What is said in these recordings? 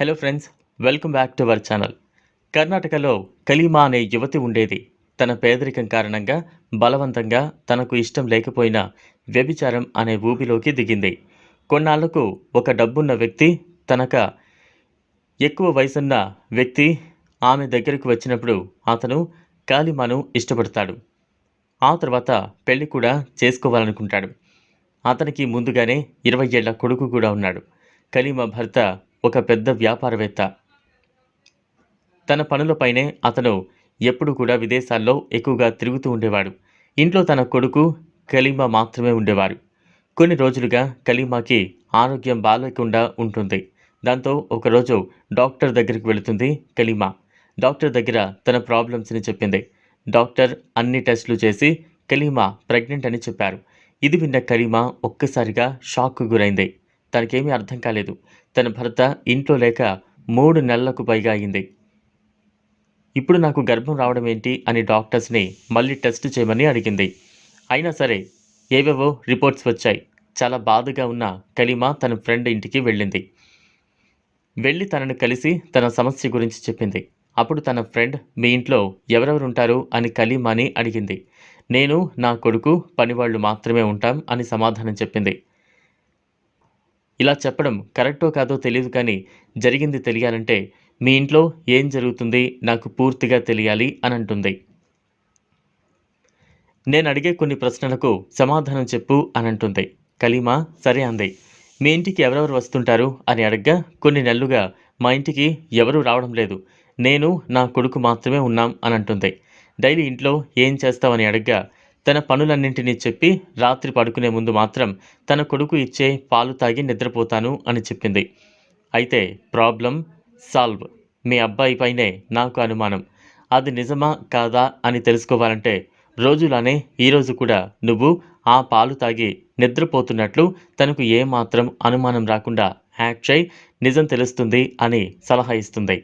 Hello friends welcome back to our channel కర్ణాటకలో కలీమా అనే యువతి ఉండేది. తన పేదరికం కారణంగా బలవంతంగా తనకు ఇష్టం లేకపోయినా వ్యభిచారం అనే ఊబిలోకి దిగింది. కొన్నాళ్ళకు ఒక డబ్బున్న వ్యక్తి తనక ఎక్కువ వయసున్న వ్యక్తి ఆమె దగ్గరకు వచ్చినప్పుడు అతను కాలిమాను ఇష్టపడతాడు. ఆ తర్వాత పెళ్ళి కూడా చేసుకోవాలనుకుంటాడు. అతనికి ముందుగానే ఇరవై ఏళ్ళ కొడుకు కూడా ఉన్నాడు. కలీమా భర్త ఒక పెద్ద వ్యాపారవేత్త. తన పనులపైనే అతను ఎప్పుడు కూడా విదేశాల్లో ఎక్కువగా తిరుగుతూ ఉండేవాడు. ఇంట్లో తన కొడుకు కలీమా మాత్రమే ఉండేవారు. కొన్ని రోజులుగా కలీమాకి ఆరోగ్యం బాగాలేకుండా ఉంటుంది. దాంతో ఒకరోజు డాక్టర్ దగ్గరికి వెళుతుంది కలీమా. డాక్టర్ దగ్గర తన ప్రాబ్లమ్స్ని చెప్పింది. డాక్టర్ అన్ని టెస్టులు చేసి కలీమా ప్రెగ్నెంట్ అని చెప్పారు. ఇది విన్న కలీమా ఒక్కసారిగా షాక్కు గురైంది. తనకేమీ అర్థం కాలేదు. తన భర్త ఇంట్లో లేక మూడు నెలలకు పైగా అయింది. ఇప్పుడు నాకు గర్భం రావడం ఏంటి అని డాక్టర్స్ని మళ్ళీ టెస్ట్ చేయమని అడిగింది. అయినా సరే ఏవేవో రిపోర్ట్స్ వచ్చాయి. చాలా బాధగా ఉన్న కలీమా తన ఫ్రెండ్ ఇంటికి వెళ్ళింది. వెళ్ళి తనను కలిసి తన సమస్య గురించి చెప్పింది. అప్పుడు తన ఫ్రెండ్ మీ ఇంట్లో ఎవరెవరు ఉంటారు అని కలీమాని అడిగింది. నేను నా కొడుకు పనివాళ్ళు మాత్రమే ఉంటాం అని సమాధానం చెప్పింది. ఇలా చెప్పడం కరెక్టో కాదో తెలియదు కానీ జరిగింది తెలియాలంటే మీ ఇంట్లో ఏం జరుగుతుంది నాకు పూర్తిగా తెలియాలి అని అంటుంది. నేను అడిగే కొన్ని ప్రశ్నలకు సమాధానం చెప్పు అని అంటుంది. కలీమా సరే అంది. మీ ఇంటికి ఎవరెవరు వస్తుంటారు అని అడగ్గా కొన్ని నెలలుగా మా ఇంటికి ఎవరూ రావడం లేదు. నేను నా కొడుకు మాత్రమే ఉన్నాం అని అంటుంది. డైలీ ఇంట్లో ఏం చేస్తామని అడగ్గా తన పనులన్నింటినీ చెప్పి రాత్రి పడుకునే ముందు మాత్రం తన కొడుకు ఇచ్చే పాలు తాగి నిద్రపోతాను అని చెప్పింది. అయితే ప్రాబ్లం సాల్వ్. మీ అబ్బాయి పైనే నాకు అనుమానం. అది నిజమా కాదా అని తెలుసుకోవాలంటే రోజులానే ఈరోజు కూడా నువ్వు ఆ పాలు తాగి నిద్రపోతున్నట్లు తనకు ఏమాత్రం అనుమానం రాకుండా యాక్ట్ చేయి నిజం తెలుస్తుంది అని సలహా ఇస్తుంది.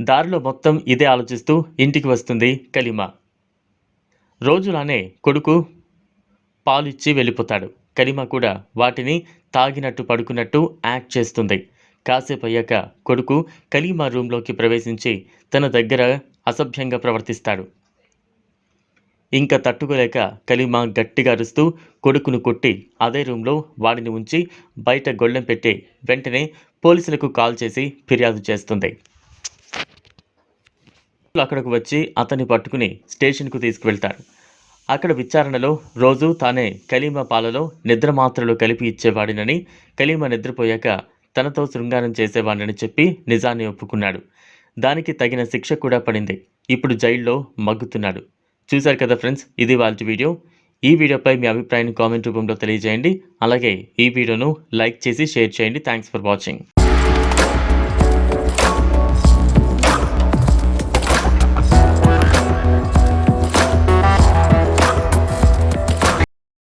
దారిలో మొత్తం ఇదే ఆలోచిస్తూ ఇంటికి వస్తుంది కలిమా. రోజులానే కొడుకు పాలిచ్చి వెళ్ళిపోతాడు. కలిమ కూడా వాటిని తాగినట్టు పడుకున్నట్టు యాక్ట్ చేస్తుంది. కాసేపు అయ్యాక కొడుకు కలీమా రూంలోకి ప్రవేశించి తన దగ్గర అసభ్యంగా ప్రవర్తిస్తాడు. ఇంకా తట్టుకోలేక కలీమా గట్టిగా అరుస్తూ కొడుకును కొట్టి అదే రూంలో వాడిని ఉంచి బయట గొళ్ళెం పెట్టి వెంటనే పోలీసులకు కాల్ చేసి ఫిర్యాదు చేస్తుంది. అక్కడకు వచ్చి అతన్ని పట్టుకుని స్టేషన్కు తీసుకువెళ్తారు. అక్కడ విచారణలో రోజు తానే కలీమా పాలలో నిద్ర మాత్రలు కలిపి ఇచ్చేవాడినని కలీమా నిద్రపోయాక తనతో శృంగారం చేసేవాడినని చెప్పి నిజాన్ని ఒప్పుకున్నాడు. దానికి తగిన శిక్ష కూడా పడింది. ఇప్పుడు జైల్లో మగ్గుతున్నాడు. చూశారు కదా ఫ్రెండ్స్ ఇది వాళ్ళ వీడియో. ఈ వీడియోపై మీ అభిప్రాయాన్ని కామెంట్ రూపంలో తెలియజేయండి. అలాగే ఈ వీడియోను లైక్ చేసి షేర్ చేయండి. Thanks for watching.